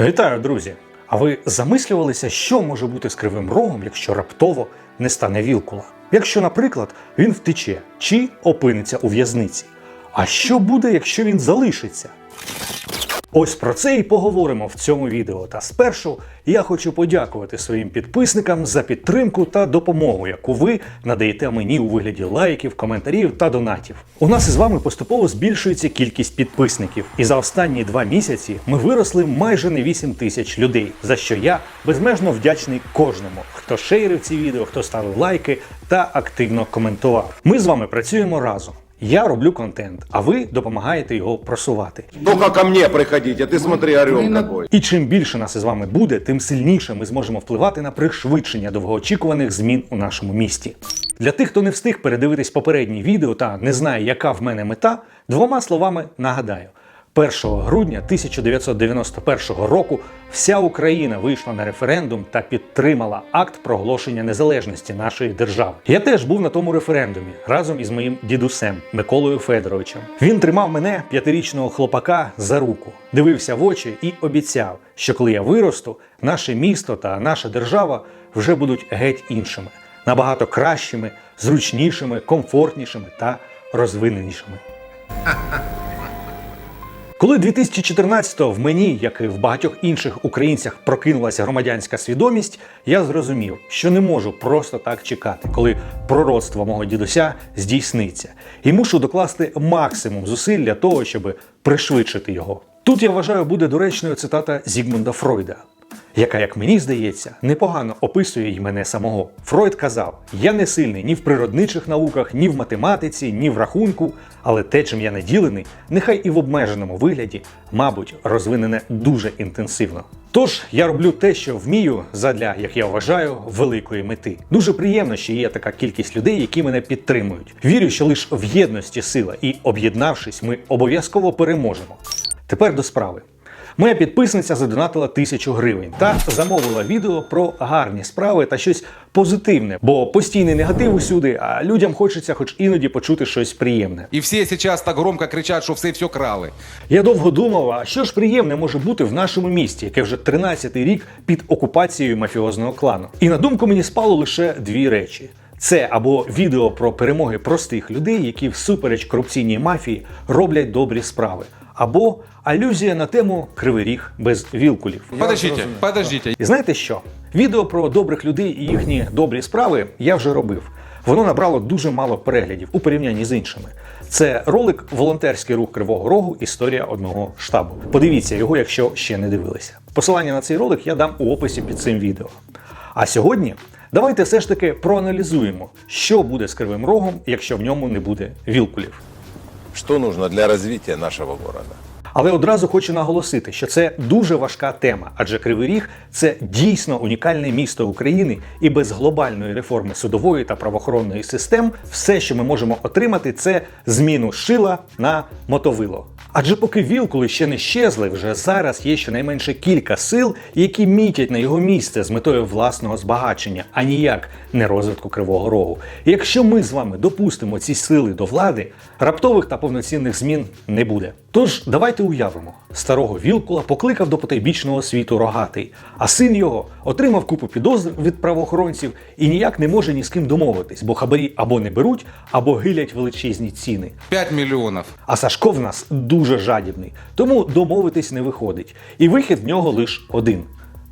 Вітаю, друзі! А ви замислювалися, що може бути з кривим рогом, якщо раптово не стане вілкула? Якщо, наприклад, він втече чи опиниться у в'язниці? А що буде, якщо він залишиться? Ось про це і поговоримо в цьому відео. Та спершу я хочу подякувати своїм підписникам за підтримку та допомогу, яку ви надаєте мені у вигляді лайків, коментарів та донатів. У нас із вами поступово збільшується кількість підписників, і за останні два місяці ми виросли майже на 8 тисяч людей, за що я безмежно вдячний кожному, хто шерив ці відео, хто ставив лайки та активно коментував. Ми з вами працюємо разом. Я роблю контент, а ви допомагаєте його просувати. Только ко мне а ти смотри, орел какой. І чим більше нас із вами буде, тим сильніше ми зможемо впливати на пришвидшення довгоочікуваних змін у нашому місті. Для тих, хто не встиг передивитись попереднє відео та не знає, яка в мене мета, двома словами нагадаю. 1 грудня 1991 року вся Україна вийшла на референдум та підтримала акт проголошення незалежності нашої держави. Я теж був на тому референдумі разом із моїм дідусем Миколою Федоровичем. Він тримав мене, п'ятирічного хлопака, за руку, дивився в очі і обіцяв, що коли я виросту, наше місто та наша держава вже будуть геть іншими, набагато кращими, зручнішими, комфортнішими та розвиненішими. Коли 2014-го в мені, як і в багатьох інших українцях, прокинулася громадянська свідомість, я зрозумів, що не можу просто так чекати, коли пророцтво мого дідуся здійсниться, і мушу докласти максимум зусиль для того, щоб пришвидшити його. Тут я вважаю, буде доречною цитата Зігмунда Фройда, яка, як мені здається, непогано описує й мене самого. Фройд казав: я не сильний ні в природничих науках, ні в математиці, ні в рахунку, але те, чим я наділений, нехай і в обмеженому вигляді, мабуть, розвинене дуже інтенсивно. Тож я роблю те, що вмію, задля, як я вважаю, великої мети. Дуже приємно, що є така кількість людей, які мене підтримують. Вірю, що лише в єдності сила, і об'єднавшись, ми обов'язково переможемо. Тепер до справи. Моя підписниця задонатила тисячу гривень та замовила відео про гарні справи та щось позитивне, бо постійний негатив усюди, а людям хочеться хоч іноді почути щось приємне. И все сейчас так громко кричат, что все все крали. Я довго думав, а що ж приємне може бути в нашому місті, яке вже 13-й рік під окупацією мафіозного клану. І на думку мені спало лише дві речі. Це або відео про перемоги простих людей, які всупереч корупційній мафії роблять добрі справи, або алюзія на тему Кривий Ріг без вілкулів. Подождите, подождите. І знаєте що? Відео про добрих людей і їхні добрі справи я вже робив. Воно набрало дуже мало переглядів у порівнянні з іншими. Це ролик Волонтерський рух Кривого Рогу Історія одного штабу. Подивіться його, якщо ще не дивилися. Посилання на цей ролик я дам у описі під цим відео. А сьогодні давайте все ж таки проаналізуємо, що буде з Кривим Рогом, якщо в ньому не буде вілкулів. Что нужно для развития нашего города? Але одразу хочу наголосити, що це дуже важка тема, адже Кривий Ріг це дійсно унікальне місто України, і без глобальної реформи судової та правоохоронної систем все, що ми можемо отримати, це зміну шила на мотовило. Адже поки вілкули ще не щезли, вже зараз є щонайменше кілька сил, які мітять на його місце з метою власного збагачення, а ніяк не розвитку кривого рогу. І якщо ми з вами допустимо ці сили до влади, раптових та повноцінних змін не буде. Тож давайте уявимо, старого вілкула покликав до потайбічного світу рогатий, а син його отримав купу підозр від правоохоронців і ніяк не може ні з ким домовитись, бо хабарі або не беруть, або гилять величезні ціни. 5 миллионов. А Сашко в нас дуже жадібний, тому домовитись не виходить. І вихід в нього лише один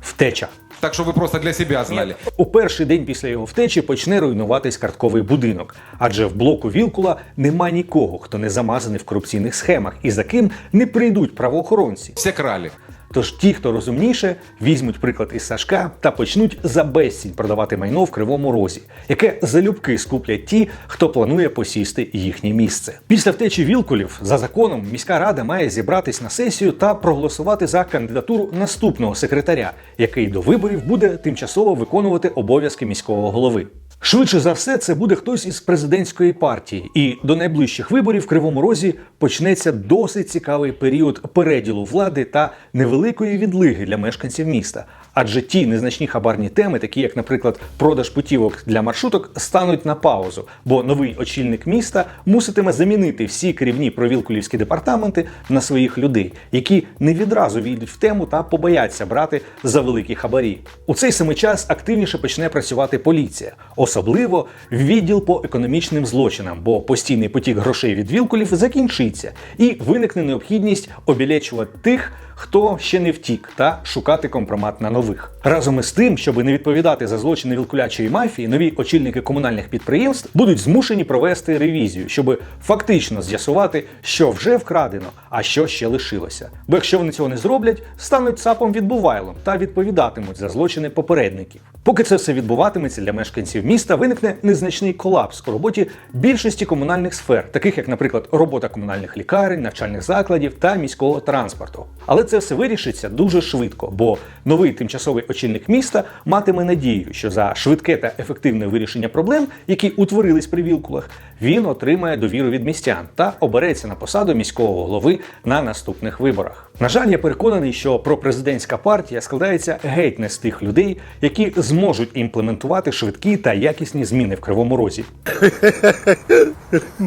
втеча. Так що ви просто для себе знали. У перший день після його втечі почне руйнуватись картковий будинок, адже в блоку Вілкула нема нікого, хто не замазаний в корупційних схемах і за ким не прийдуть правоохоронці. Все крали. Тож ті, хто розумніше, візьмуть приклад із Сашка та почнуть за безцінь продавати майно в кривому розі, яке залюбки скуплять ті, хто планує посісти їхнє місце. Після втечі вілкулів за законом міська рада має зібратись на сесію та проголосувати за кандидатуру наступного секретаря, який до виборів буде тимчасово виконувати обов'язки міського голови. Швидше за все, це буде хтось із президентської партії, і до найближчих виборів в Кривому Розі почнеться досить цікавий період переділу влади та невеликої відлиги для мешканців міста. Адже ті незначні хабарні теми, такі як, наприклад, продаж путівок для маршруток, стануть на паузу, бо новий очільник міста муситиме замінити всі керівні провілкулівські департаменти на своїх людей, які не відразу війдуть в тему та побояться брати за великі хабарі. У цей самий час активніше почне працювати поліція, особливо відділ по економічним злочинам, бо постійний потік грошей від вілкулів закінчиться, і виникне необхідність обілечувати тих, хто ще не втік, та шукати компромат на нових. Разом із тим, щоб не відповідати за злочини вілкулячої мафії, нові очільники комунальних підприємств будуть змушені провести ревізію, щоб фактично з'ясувати, що вже вкрадено, а що ще лишилося. Бо якщо вони цього не зроблять, стануть цапом відбувайлом та відповідатимуть за злочини попередників. Поки це все відбуватиметься для мешканців міста, виникне незначний колапс у роботі більшості комунальних сфер, таких як, наприклад, робота комунальних лікарень, навчальних закладів та міського транспорту. Але це все вирішиться дуже швидко, бо новий тимчасовий очільник міста матиме надію, що за швидке та ефективне вирішення проблем, які утворились при вілкулах, він отримає довіру від містян та обереться на посаду міського голови на наступних виборах. На жаль, я переконаний, що пропрезидентська партія складається геть не з тих людей, які зможуть імплементувати швидкі та якісні зміни в кривому розі.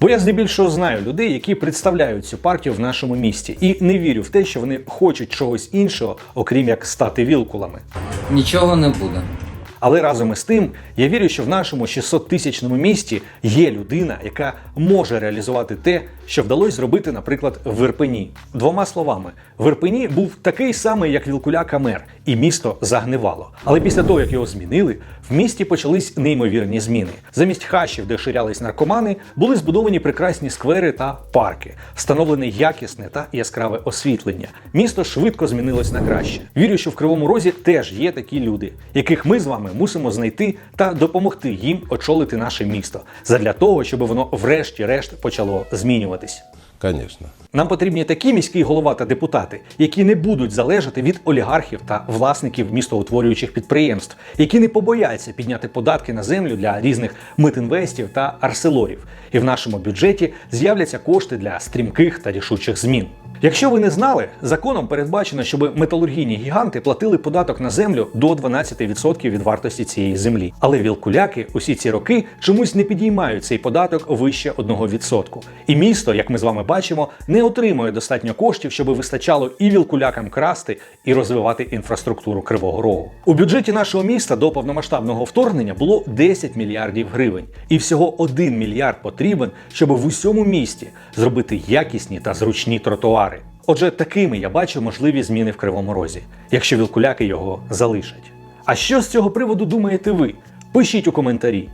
Бо я здебільшого знаю людей, які представляють цю партію в нашому місті, і не вірю в те, що вони хочуть чогось іншого, окрім як стати вілкулами. Нічого не буде. Але разом із тим, я вірю, що в нашому 600-тисячному місті є людина, яка може реалізувати те, що вдалося зробити, наприклад, в Ірпені. Двома словами, в Ірпені був такий самий, як Вілкуля Камер, і місто загнивало. Але після того, як його змінили, в місті почались неймовірні зміни. Замість хащів, де ширялись наркомани, були збудовані прекрасні сквери та парки, встановлене якісне та яскраве освітлення. Місто швидко змінилось на краще. Вірю, що в Кривому Розі теж є такі люди, яких ми з вами мусимо знайти та допомогти їм очолити наше місто, задля того, щоб воно врешті-решт почало змінюватись. Конечно. Нам потрібні такі міські голова та депутати, які не будуть залежати від олігархів та власників містоутворюючих підприємств, які не побояться підняти податки на землю для різних митинвестів та арселорів. І в нашому бюджеті з'являться кошти для стрімких та рішучих змін. Якщо ви не знали, законом передбачено, щоб металургійні гіганти платили податок на землю до 12% від вартості цієї землі. Але вілкуляки усі ці роки чомусь не підіймають цей податок вище 1%. І місто, як ми з вами бачимо, не отримує достатньо коштів, щоб вистачало і вілкулякам красти, і розвивати інфраструктуру Кривого Рогу. У бюджеті нашого міста до повномасштабного вторгнення було 10 мільярдів гривень, і всього 1 мільярд потрібен, щоб в усьому місті зробити якісні та зручні тротуари. Отже, такими я бачу можливі зміни в Кривому Розі, якщо вілкуляки його залишать. А що з цього приводу думаєте ви? Пишіть у коментарі.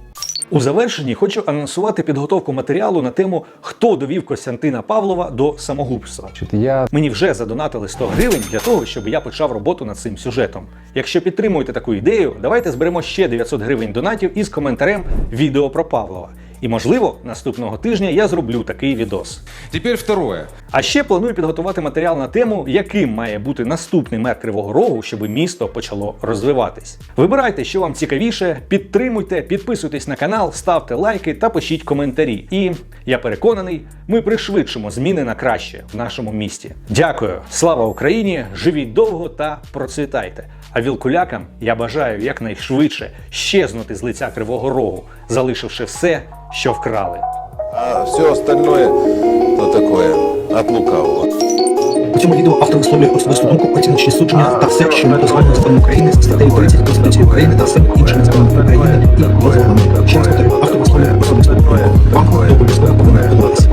У завершенні хочу анонсувати підготовку матеріалу на тему, хто довів Костянтина Павлова до самогубства. Я Мені вже задонатили 100 гривень для того, щоб я почав роботу над цим сюжетом. Якщо підтримуєте таку ідею, давайте зберемо ще 900 гривень донатів із коментарем відео про Павлова. І можливо, наступного тижня я зроблю такий відос. Теперь второе. А ще планую підготувати матеріал на тему, яким має бути наступний мер Кривого Рогу, щоб місто почало розвиватись. Вибирайте, що вам цікавіше, підтримуйте, підписуйтесь на канал, ставте лайки та пишіть коментарі. І я переконаний, ми пришвидшимо зміни на краще в нашому місті. Дякую, слава Україні! Живіть довго та процвітайте! А вілкулякам я бажаю якнайшвидше щезнути з лиця Кривого Рогу, залишивши все, що вкрали. А все остальное, то такое, от лукавого. У цьому відео автор висловлює особисту думку, оціночні судження та все, що не дозволено законом України, статтею 30 Конституції України та всім іншим законом України і дозволами. Ще раз повторюю, автор висловлює особисту думку. Вам обов'язково повинно подобатися.